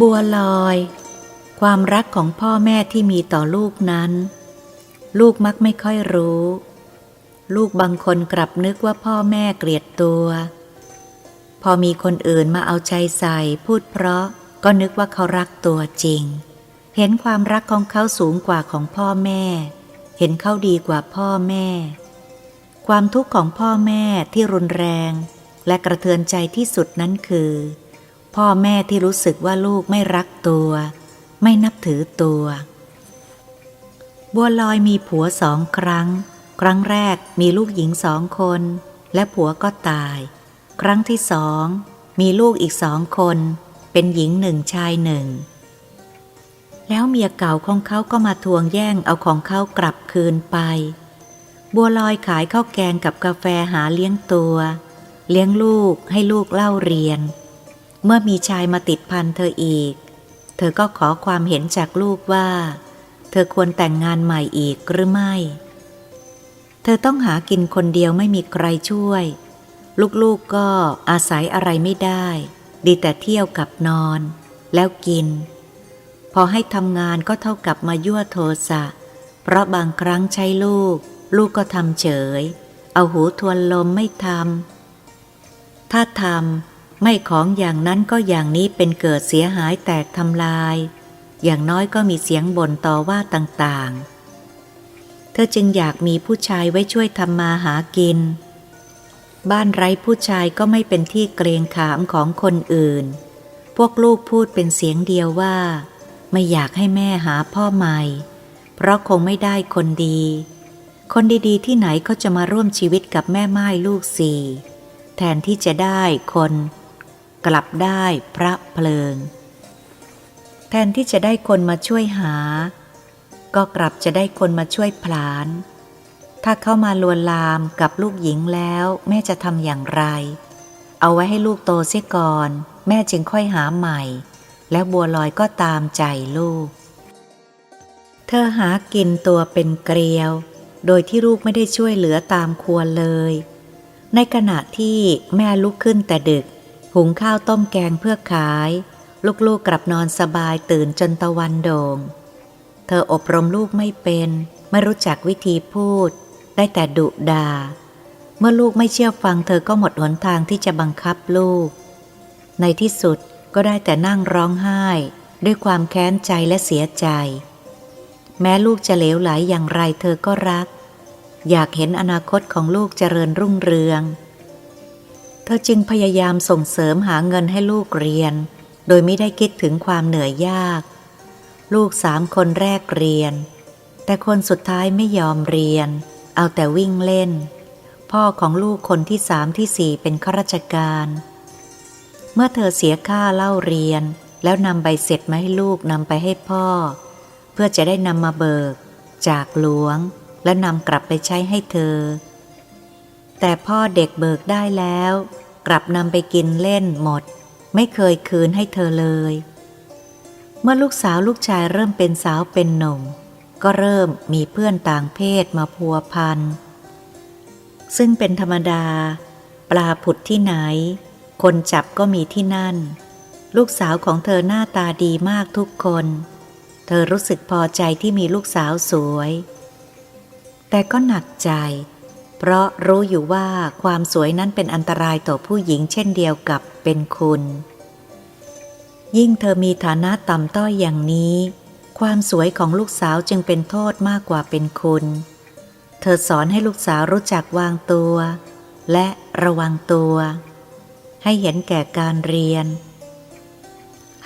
บัวลอย ความรักของพ่อแม่ที่มีต่อลูกนั้น ลูกมักไม่ค่อยรู้ ลูกบางคนกลับนึกว่าพ่อแม่เกลียดตัว พอมีคนอื่นมาเอาใจใส่พูดเพราะก็นึกว่าเขารักตัวจริง เห็นความรักของเขาสูงกว่าของพ่อแม่ เห็นเขาดีกว่าพ่อแม่ ความทุกข์ของพ่อแม่ที่รุนแรง และกระเทือนใจที่สุดนั้นคือ พ่อแม่ที่รู้สึกว่าลูกไม่รักตัว ไม่นับถือตัว บัวลอยมีผัวสองครั้ง ครั้งแรกมีลูกหญิงสองคน และผัวก็ตาย ครั้งที่สองมีลูกอีกสองคน เป็นหญิงหนึ่งชายหนึ่ง แล้วเมียเก่าของเขาก็มาทวงแย่งเอาของเขากลับคืนไป บัวลอยขายข้าวแกงกับกาแฟหาเลี้ยงตัว เลี้ยงลูกให้ลูกเล่าเรียน เมื่อมีชายมาติดพันเธออีก เธอก็ขอความเห็นจากลูกว่า เธอควรแต่งงานใหม่อีกหรือไม่ เธอต้องหากินคนเดียวไม่มีใครช่วย ลูกๆก็อาศัยอะไรไม่ได้ ดีแต่เที่ยวกับนอน แล้วกิน พอให้ทำงานก็เท่ากับมายั่วโทสะ เพราะบางครั้งใช้ลูก ลูกก็ทำเฉย เอาหูทวนลมไม่ทำถ้าทำ ไม่ของอย่างนั้นก็อย่างนี้เป็นเกิดเสียหายแตกทำลาย อย่างน้อยก็มีเสียงบ่นต่อว่าต่างๆ เธอจึงอยากมีผู้ชายไว้ช่วยทำมาหากิน บ้านไร้ผู้ชายก็ไม่เป็นที่เกรงขามของคนอื่น พวกลูกพูดเป็นเสียงเดียวว่า ไม่อยากให้แม่หาพ่อใหม่ เพราะคงไม่ได้คนดี คนดีๆ ที่ไหนเขาจะมาร่วมชีวิตกับแม่ไม้ลูกสี่แทนที่จะได้คน กลับได้พระเพลิง แทนที่จะได้คนมาช่วยหา ก็กลับจะได้คนมาช่วยผลาน ถ้าเข้ามาลวนลามกับลูกหญิงแล้วแม่จะทำอย่างไร เอาไว้ให้ลูกโตเสียก่อน แม่จึงค่อยหาใหม่ แล้วบัวลอยก็ตามใจลูก เธอหากินตัวเป็นเกลียว โดยที่ลูกไม่ได้ช่วยเหลือตามควรเลย ในขณะที่แม่ลุกขึ้นแต่ดึก หุงข้าวต้มแกงเพื่อขาย ลูกๆกกลับนอนสบายตื่นจนตะวันโดง่ง เธออบรมลูกไม่เป็น ไม่รู้จักวิธีพูด ได้แต่ดุดา เมื่อลูกไม่เชื่อฟัง เธอก็หมดหนทางที่จะบังคับลูก ในที่สุดก็ได้แต่นั่งร้องไห้ ด้วยความแค้นใจและเสียใจ แม้ลูกจะเหลวไหลอย่างไรเธอก็รัก อยากเห็นอนาคตของลูกเจริญรุ่งเรือง ธอจึงพยายามส่งเสริมหาเงินให้ลูกเรียน โดยไม่ได้คิดถึงความเหนื่อยยาก ลูกสามคนแรกเรียน แต่คนสุดท้ายไม่ยอมเรียน เอาแต่วิ่งเล่น พ่อของลูกคนที่สามที่สี่เป็นข้าราชการ เมื่อเธอเสียค่าเล่าเรียน แล้วนำใบเสร็จมาให้ลูกนำไปให้พ่อ เพื่อจะได้นำมาเบิก จากหลวง และนำกลับไปใช้ให้เธอ แต่พ่อเด็กเบิกได้แล้ว กลับนำไปกินเล่นหมด ไม่เคยคืนให้เธอเลย เมื่อลูกสาวลูกชายเริ่มเป็นสาวเป็นหนุ่ม ก็เริ่มมีเพื่อนต่างเพศมาพัวพัน ซึ่งเป็นธรรมดา ปลาผุดที่ไหน คนจับก็มีที่นั่น ลูกสาวของเธอหน้าตาดีมากทุกคน เธอรู้สึกพอใจที่มีลูกสาวสวย แต่ก็หนักใจ เพราะรู้อยู่ว่าความสวยนั้นเป็นอันตรายต่อผู้หญิงเช่นเดียวกับเป็นคุณ ยิ่งเธอมีฐานะต่ำต้อยอย่างนี้ ความสวยของลูกสาวจึงเป็นโทษมากกว่าเป็นคุณ เธอสอนให้ลูกสาวรู้จักวางตัว และระวังตัว ให้เห็นแก่การเรียน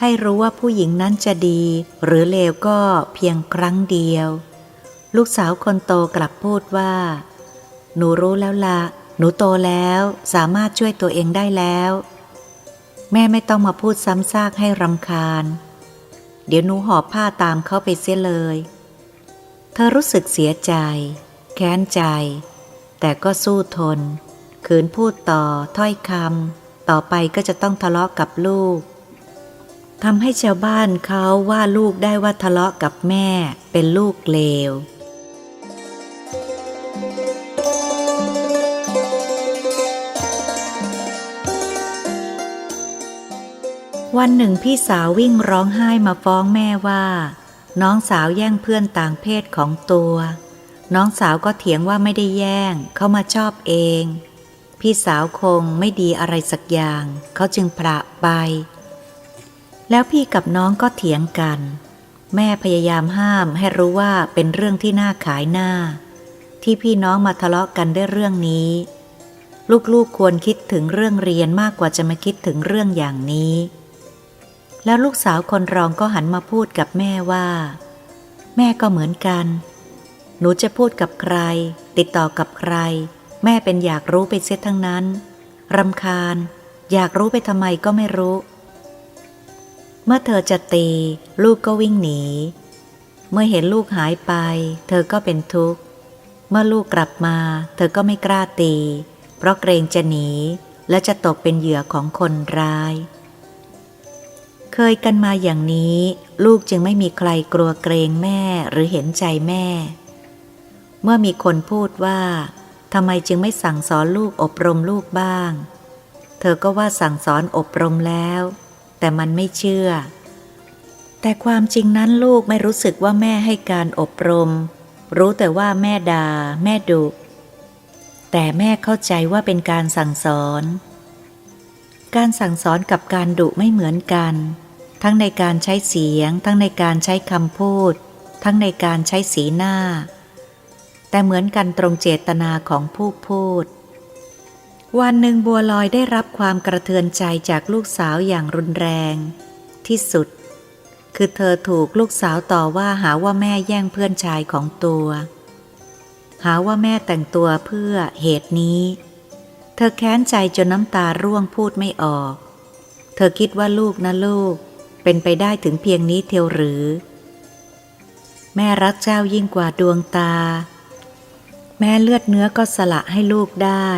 ให้รู้ว่าผู้หญิงนั้นจะดี หรือเลวก็เพียงครั้งเดียว ลูกสาวคนโตกลับพูดว่า หนูรู้แล้วละหนูโตแล้วสามารถช่วยตัวเองได้แล้ว แม่ไม่ต้องมาพูดซ้ำซากให้รำคาญ เดี๋ยวหนูหอบผ้าตามเขาไปเสียเลย เธอรู้สึกเสียใจ แค้นใจ แต่ก็สู้ทน ขืนพูดต่อถ้อยคำต่อไปก็จะต้องทะเลาะกับลูกทำให้ชาวบ้านเขาว่าลูกได้ว่าทะเลาะกับแม่เป็นลูกเลว วันหนึ่งพี่สาววิ่งร้องไห้มาฟ้องแม่ว่า น้องสาวแย่งเพื่อนต่างเพศของตัว น้องสาวก็เถียงว่าไม่ได้แย่ง เขามาชอบเอง พี่สาวคงไม่ดีอะไรสักอย่าง เขาจึงพระไป แล้วพี่กับน้องก็เถียงกัน แม่พยายามห้ามให้รู้ว่าเป็นเรื่องที่น่าขายหน้า ที่พี่น้องมาทะเลาะกันด้วยเรื่องนี้ ลูกๆควรคิดถึงเรื่องเรียนมากกว่าจะมาคิดถึงเรื่องอย่างนี้ แล้วลูกสาวคนรองก็หันมาพูดกับแม่ว่า แม่ก็เหมือนกัน หนูจะพูดกับใคร ติดต่อกับใคร แม่เป็นอยากรู้ไปเสียทั้งนั้นรำคาญ อยากรู้ไปทำไมก็ไม่รู้ เมื่อเธอจะตี ลูกก็วิ่งหนี เมื่อเห็นลูกหายไป เธอก็เป็นทุกข์ เมื่อลูกกลับมา เธอก็ไม่กล้าตี เพราะเกรงจะหนี และจะตกเป็นเหยื่อของคนร้าย เคยกันมาอย่างนี้ ลูกจึงไม่มีใครกลัวเกรงแม่หรือเห็นใจแม่ เมื่อมีคนพูดว่าทำไมจึงไม่สั่งสอนลูกอบรมลูกบ้าง เธอก็ว่าสั่งสอนอบรมแล้ว แต่มันไม่เชื่อ แต่ความจริงนั้นลูกไม่รู้สึกว่าแม่ให้การอบรม รู้แต่ว่าแม่ดา่าแม่ดุแต่แม่เข้าใจว่าเป็นการสั่งสอน การสั่งสอนกับการดุไม่เหมือนกัน ทั้งในการใช้เสียง ทั้งในการใช้คำพูด ทั้งในการใช้สีหน้า แต่เหมือนกันตรงเจตนาของผู้พูด วันหนึ่งบัวลอยได้รับความกระเทือนใจจากลูกสาวอย่างรุนแรง ที่สุด คือเธอถูกลูกสาวต่อว่าหาว่าแม่แย่งเพื่อนชายของตัว หาว่าแม่แต่งตัวเพื่อเหตุนี้ เธอแค้นใจจนน้ำตาร่วงพูดไม่ออก เธอคิดว่าลูกนะลูก เป็นไปได้ถึงเพียงนี้เทียวหรือ แม่รักเจ้ายิ่งกว่าดวงตา แม่เลือดเนื้อก็สละให้ลูกได้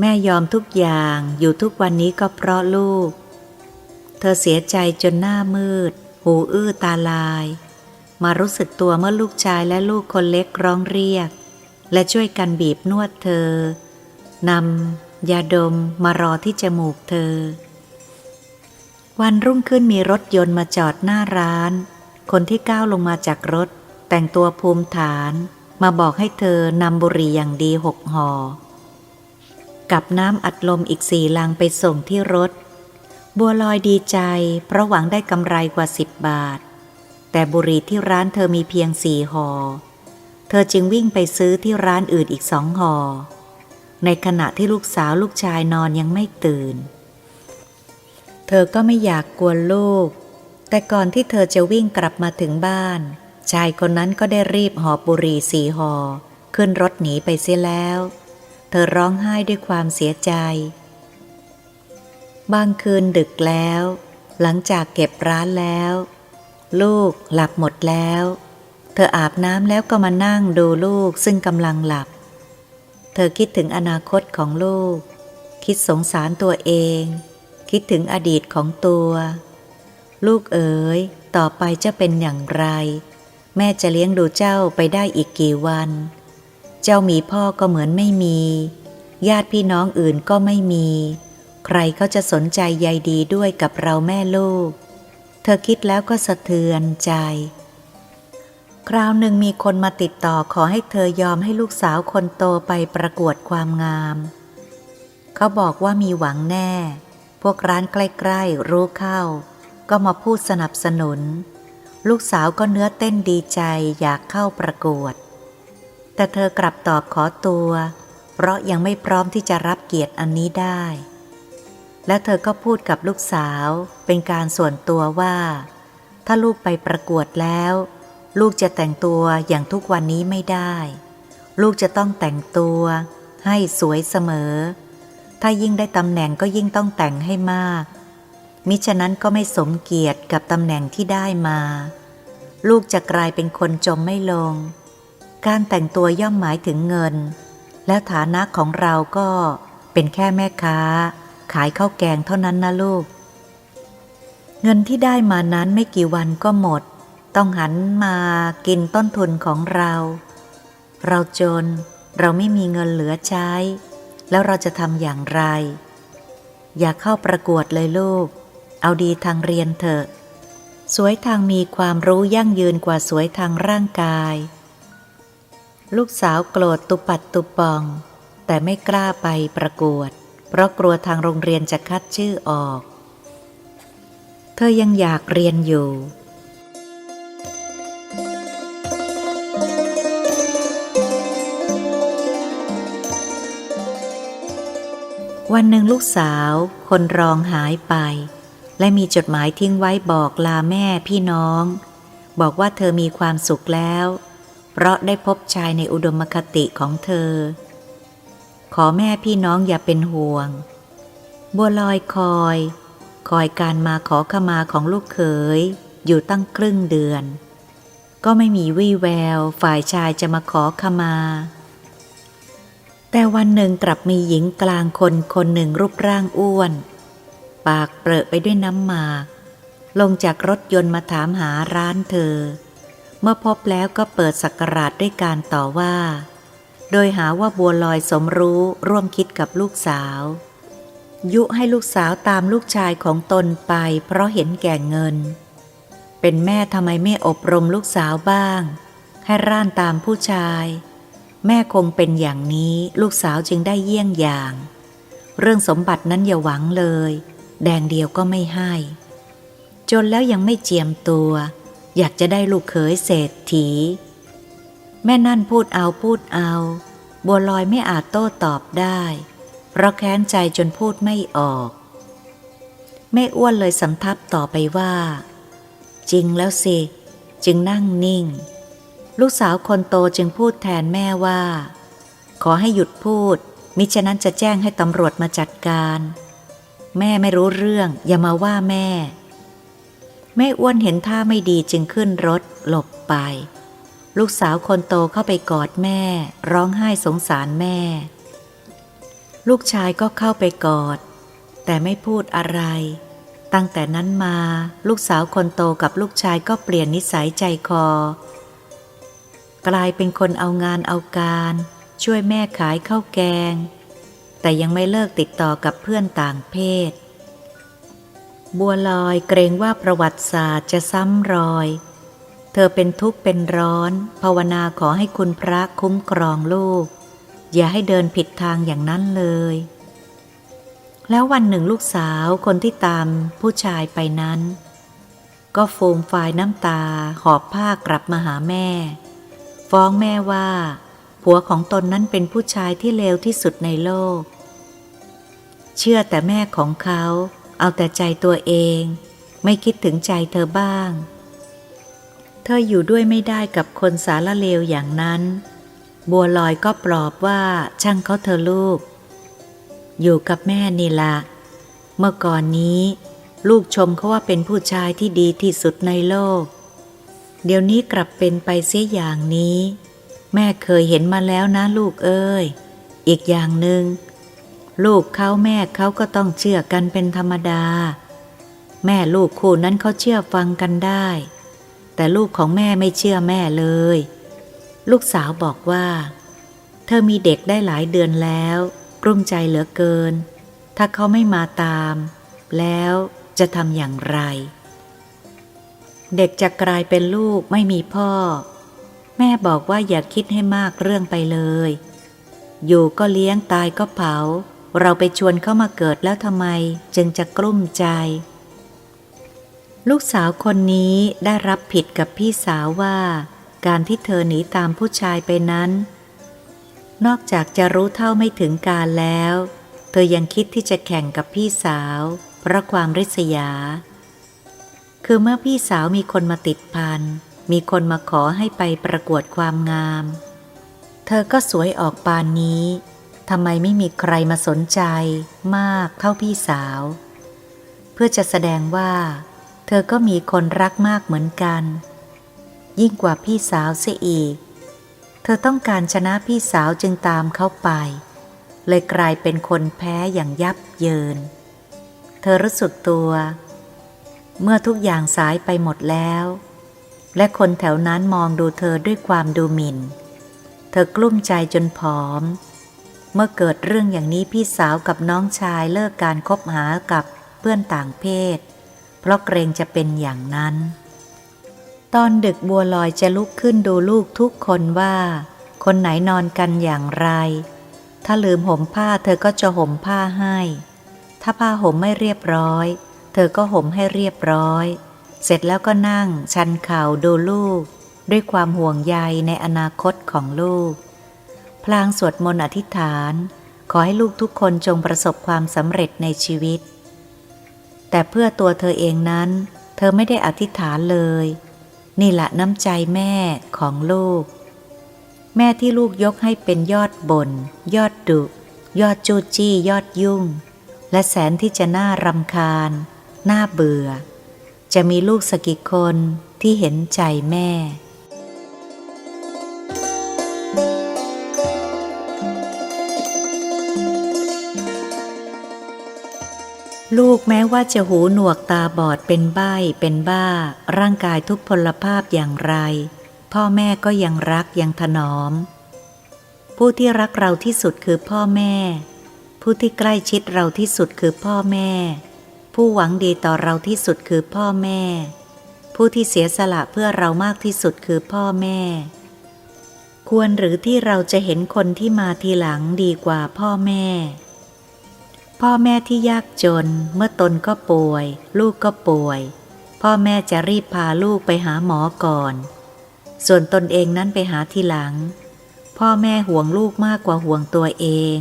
แม่ยอมทุกอย่างอยู่ทุกวันนี้ก็เพราะลูก เธอเสียใจจนหน้ามืด หูอื้อตาลาย มารู้สึกตัวเมื่อลูกชายและลูกคนเล็กร้องเรียก และช่วยกันบีบนวดเธอนำยาดมมารอที่จมูกเธอ วันรุ่งขึ้นมีรถยนต์มาจอดหน้าร้าน คนที่ก้าวลงมาจากรถ แต่งตัวภูมิฐาน มาบอกให้เธอนำบุหรี่อย่างดีหกห่อกับน้ำอัดลมอีกสี่ลังไปส่งที่รถ บัวลอยดีใจ เพราะหวังได้กำไรกว่าสิบบาท แต่บุหรี่ที่ร้านเธอมีเพียงสี่ห่อเธอจึงวิ่งไปซื้อที่ร้านอื่นอีกสองห่อในขณะที่ลูกสาวลูกชายนอนยังไม่ตื่น เธอก็ไม่อยากกวนลูก แต่ก่อนที่เธอจะวิ่งกลับมาถึงบ้าน ชายคนนั้นก็ได้รีบหอบบุหรี่สีหอ่อขึ้นรถหนีไปเสียแล้ว เธอร้องไห้ด้วยความเสียใจ บางคืนดึกแล้ว หลังจากเก็บร้านแล้ว ลูกหลับหมดแล้ว เธออาบน้ำแล้วก็มานั่งดูลูกซึ่งกำลังหลับ เธอคิดถึงอนาคตของลูก คิดสงสารตัวเอง คิดถึงอดีตของตัว ลูกเอ๋ย ต่อไปจะเป็นอย่างไร แม่จะเลี้ยงดูเจ้าไปได้อีกกี่วัน เจ้ามีพ่อก็เหมือนไม่มี ญาติพี่น้องอื่นก็ไม่มี ใครก็จะสนใจใยดีด้วยกับเราแม่ลูก เธอคิดแล้วก็สะเทือนใจ คราวหนึ่งมีคนมาติดต่อขอให้เธอยอมให้ลูกสาวคนโตไปประกวดความงาม เขาบอกว่ามีหวังแน่ พวกร้านใกล้ๆรู้เข้า ก็มาพูดสนับสนุน ลูกสาวก็เนื้อเต้นดีใจอยากเข้าประกวด แต่เธอกลับตอบขอตัว เพราะยังไม่พร้อมที่จะรับเกียรติอันนี้ได้ และเธอก็พูดกับลูกสาวเป็นการส่วนตัวว่า ถ้าลูกไปประกวดแล้ว ลูกจะแต่งตัวอย่างทุกวันนี้ไม่ได้ ลูกจะต้องแต่งตัวให้สวยเสมอ ถ้ายิ่งได้ตำแหน่งก็ยิ่งต้องแต่งให้มาก มิฉะนั้นก็ไม่สมเกียรติกับตำแหน่งที่ได้มา ลูกจะกลายเป็นคนจมไม่ลง การแต่งตัวย่อมหมายถึงเงิน และฐานะของเราก็เป็นแค่แม่ค้า ขายข้าวแกงเท่านั้นนะลูก เงินที่ได้มานั้นไม่กี่วันก็หมด ต้องหันมากินต้นทุนของเรา เราจนเราไม่มีเงินเหลือใช้ แล้วเราจะทำอย่างไร อย่าเข้าประกวดเลยลูก เอาดีทางเรียนเถอะ สวยทางมีความรู้ยั่งยืนกว่าสวยทางร่างกาย ลูกสาวโกรธตุปัดตุปอง แต่ไม่กล้าไปประกวด เพราะกลัวทางโรงเรียนจะคัดชื่อออก เธอยังอยากเรียนอยู่ วันหนึ่งลูกสาวคนรองหายไป และมีจดหมายทิ้งไว้บอกลาแม่พี่น้อง บอกว่าเธอมีความสุขแล้ว เพราะได้พบชายในอุดมคติของเธอ ขอแม่พี่น้องอย่าเป็นห่วง บัวลอยคอย คอยการมาขอขมาของลูกเขย อยู่ตั้งครึ่งเดือน ก็ไม่มีวี่แววฝ่ายชายจะมาขอขมา แต่วันหนึ่งกลับมีหญิงกลางคนคนหนึ่งรูปร่างอ้วน ปากเปรอะไปด้วยน้ำหมาก ลงจากรถยนต์มาถามหาร้านเธอ เมื่อพบแล้วก็เปิดสักราชด้วยการต่อว่า โดยหาว่าบัวลอยสมรู้ร่วมคิดกับลูกสาว ยุให้ลูกสาวตามลูกชายของตนไปเพราะเห็นแก่เงิน เป็นแม่ทำไมไม่อบรมลูกสาวบ้าง ให้ร่านตามผู้ชาย แม่คงเป็นอย่างนี้ลูกสาวจึงได้เยี่ยงอย่าง เรื่องสมบัตินั้นอย่าหวังเลย แดงเดียวก็ไม่ให้ จนแล้วยังไม่เจียมตัว อยากจะได้ลูกเขยเศรษฐี แม่นั่นพูดเอาพูดเอา บัวลอยไม่อาจโต้ตอบได้ เพราะแค้นใจจนพูดไม่ออกแม่อ้วนเลยสำทับต่อไปว่า จริงแล้วสิ จึงนั่งนิ่ง ลูกสาวคนโตจึงพูดแทนแม่ว่า ขอให้หยุดพูด มิฉะนั้นจะแจ้งให้ตำรวจมาจัดการ แม่ไม่รู้เรื่อง อย่ามาว่าแม่ แม่อ้วนเห็นท่าไม่ดีจึงขึ้นรถ หลบไป ลูกสาวคนโตเข้าไปกอดแม่ ร้องไห้สงสารแม่ ลูกชายก็เข้าไปกอด แต่ไม่พูดอะไร ตั้งแต่นั้นมา ลูกสาวคนโตกับลูกชายก็เปลี่ยนนิสัยใจคอ กลายเป็นคนเอางานเอาการ ช่วยแม่ขายข้าวแกง แต่ยังไม่เลิกติดต่อกับเพื่อนต่างเพศ บัวลอยเกรงว่าประวัติศาสตร์จะซ้ำรอย เธอเป็นทุกข์เป็นร้อน ภาวนาขอให้คุณพระคุ้มครองลูก อย่าให้เดินผิดทางอย่างนั้นเลย แล้ววันหนึ่งลูกสาวคนที่ตามผู้ชายไปนั้น ก็โฟูมฟายน้ำตาหอบผ้ากลับมาหาแม่ ฟ้องแม่ว่า ผัวของตนนั้นเป็นผู้ชายที่เลวที่สุดในโลก เชื่อแต่แม่ของเขา เอาแต่ใจตัวเอง ไม่คิดถึงใจเธอบ้าง เธออยู่ด้วยไม่ได้กับคนสารเลวอย่างนั้น บัวลอยก็ปลอบว่าช่างเขาเธอลูก อยู่กับแม่นี่ละ เมื่อก่อนนี้ ลูกชมเขาว่าเป็นผู้ชายที่ดีที่สุดในโลก เดี๋ยวนี้กลับเป็นไปเสียอย่างนี้ แม่เคยเห็นมาแล้วนะลูกเอ้ย อีกอย่างหนึง่งลูกเขาแม่เขาก็ต้องเชื่อกันเป็นธรรมดา แม่ลูกคู่นั้นเขาเชื่อฟังกันได้ แต่ลูกของแม่ไม่เชื่อแม่เลย ลูกสาวบอกว่า เธอมีเด็กได้หลายเดือนแล้วกลุ้มใจเหลือเกิน ถ้าเขาไม่มาตาม แล้วจะทำอย่างไร เด็กจะกลายเป็นลูกไม่มีพ่อ แม่บอกว่าอย่าคิดให้มากเรื่องไปเลย อยู่ก็เลี้ยงตายก็เผา เราไปชวนเข้ามาเกิดแล้วทำไมจึงจะกลุ้มใจ ลูกสาวคนนี้ได้รับผิดกับพี่สาวว่า การที่เธอหนีตามผู้ชายไปนั้น นอกจากจะรู้เท่าไม่ถึงการแล้ว เธอยังคิดที่จะแข่งกับพี่สาว เพราะความริษยา คือเมื่อพี่สาวมีคนมาติดพัน มีคนมาขอให้ไปประกวดความงาม เธอก็สวยออกปานนี้ทำไมไม่มีใครมาสนใจมากเท่าพี่สาว เพื่อจะแสดงว่า เธอก็มีคนรักมากเหมือนกัน ยิ่งกว่าพี่สาวเสียอีก เธอต้องการชนะพี่สาวจึงตามเขาไป เลยกลายเป็นคนแพ้อย่างยับเยิน เธอรู้สึกตัว เมื่อทุกอย่างสายไปหมดแล้ว และคนแถวนั้นมองดูเธอด้วยความดูหมิน่น เธอกลุ้มใจจนผอม เมื่อเกิดเรื่องอย่างนี้พี่สาวกับน้องชายเลิกการคบหากับเพื่อนต่างเพศ เพราะเกรงจะเป็นอย่างนั้น ตอนดึกบัวลอยจะลุกขึ้นดูลูกทุกคนว่า คนไหนนอนกันอย่างไร ถ้าลืมห่มผ้าเธอก็จะห่มผ้าให้ ถ้าผ้าห่มไม่เรียบร้อย เธอก็ห่มให้เรียบร้อย เสร็จแล้วก็นั่ง ชันเข่าดูลูก ด้วยความห่วงใยในอนาคตของลูก พลางสวดมนต์อธิษฐาน ขอให้ลูกทุกคนจงประสบความสำเร็จในชีวิต แต่เพื่อตัวเธอเองนั้น เธอไม่ได้อธิษฐานเลย นี่แหละน้ำใจแม่ของลูก แม่ที่ลูกยกให้เป็นยอดบน่นยอดดุ ยอดจูจี้ยอดยุ่ง และแสนที่จะน่ารำคาญ น่าเบื่อ จะมีลูกสกกิคนที่เห็นใจแม่ ลูกแม้ว่าจะหูหนวกตาบอดเป็นใบ้เป็นบ้า ร่างกายทุกพลภาพอย่างไร พ่อแม่ก็ยังรักยังถนอม ผู้ที่รักเราที่สุดคือพ่อแม่ ผู้ที่ใกล้ชิดเราที่สุดคือพ่อแม่ ผู้หวังดีต่อเราที่สุดคือพ่อแม่ ผู้ที่เสียสละเพื่อเรามากที่สุดคือพ่อแม่ ควรหรือที่เราจะเห็นคนที่มาทีหลังดีกว่าพ่อแม่ พ่อแม่ที่ยากจน เมื่อตนก็ป่วย ลูกก็ป่วย พ่อแม่จะรีบพาลูกไปหาหมอก่อน ส่วนตนเองนั้นไปหาทีหลัง พ่อแม่ห่วงลูกมากกว่าห่วงตัวเอง